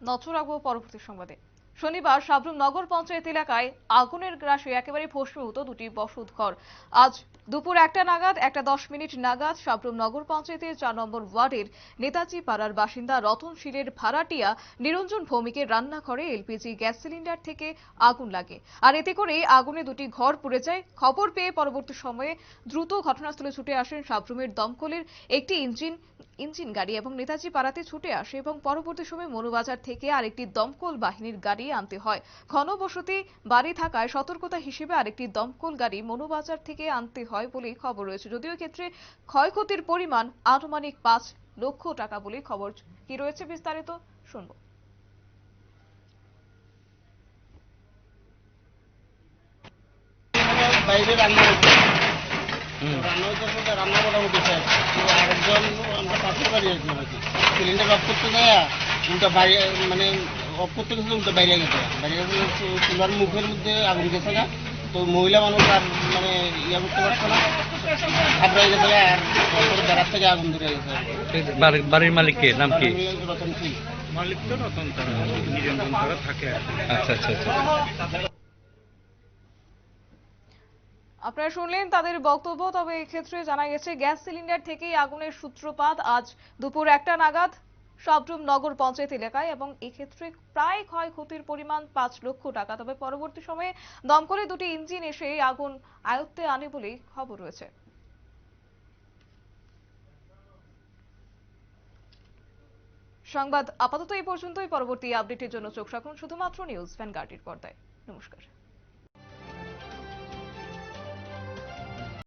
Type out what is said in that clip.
নজর রাখব পরবর্তী সংবাদে। শনিবার সাবরুম নগর পঞ্চায়েত এলাকায় আগুনের গ্রাসে একেবারে ভস্মীভূত দুটি বসত ঘর। আজ দুপুর একটা নাগাদ, একটা দশ মিনিট নাগাদ সাবরুম নগর পঞ্চায়েতের চার নম্বর ওয়ার্ডের নেতাজি পাড়ার বাসিন্দা রতন শীলের ভাড়াটিয়া নিরঞ্জন ভৌমিকের রান্নাঘরে এলপিজি গ্যাস সিলিন্ডার থেকে আগুন লাগে। আর এতে করে আগুনে দুটি ঘর পুড়ে যায়। খবর পেয়ে পরবর্তী সময়ে দ্রুত ঘটনাস্থলে ছুটে আসেন সাবরুমের দমকলের একটি ইঞ্জিন ইঞ্জিন, গাড়ি এবং নেতাজি পাড়াতে ছুটে আসে এবং পরবর্তী সময় মনুবাজার থেকে আরেকটি দমকল বাহিনীর গাড়ি আনতে হয়। ঘনবসতি বাড়ি থাকায় সতর্কতা হিসেবে আরেকটি দমকল গাড়ি মনুবাজার থেকে আনতে হয় বলে খবর রয়েছে। যদিও ক্ষেত্রে ক্ষয়ক্ষতির পরিমাণ আনুমানিক পাঁচ লক্ষ টাকা বলেই খবর কি রয়েছে বিস্তারিত শুনব। বাইরে রান্না। রান্না হচ্ছে রান্না মোটামুটি শেষ। তো আরেকজন আমরা পাশের বাড়ি আর কি। সিলিন্ডার অফ করতে যায় উল্টা বাইরে মানে অফ করতে গেছে উল্টা বাইরে গেছে। বাইরে গেছে চুলার মুখের মধ্যে আগুন গেছে না। তো মহিলা মানুষ আর মানে ইয়ে করতে পারছে না। ঘাবড়াই গেছে আর তারপরে বেড়ার থেকে আগুন ধরে গেছে। বাড়ির- নাম কি? রতন সিং। মালিক তো রতন তারা থাকে কি। আচ্ছা আচ্ছা আচ্ছা। আপনারা শুনলেন তাদের বক্তব্য, তবে এক্ষেত্রে জানা গেছে, গ্যাস সিলিন্ডার থেকেই আগুনের সূত্রপাত। আজ দুপুর একটা নাগাদ সবরুম নগর পঞ্চায়েত এলাকায় এবং এক্ষেত্রে প্রায় ক্ষয়ক্ষতির পরিমাণ পাঁচ লক্ষ টাকা। তবে পরবর্তী সময়ে দমকলে দুটি ইঞ্জিন এসে আগুন আয়ত্তে আনে বলেই খবর রয়েছে। সংবাদ আপাতত এই পর্যন্তই। পরবর্তী আপডেটের জন্য চোখ রাখুন। শুধুমাত্র নিউজ ভ্যানগার্ডের পর্দায়। নমস্কার।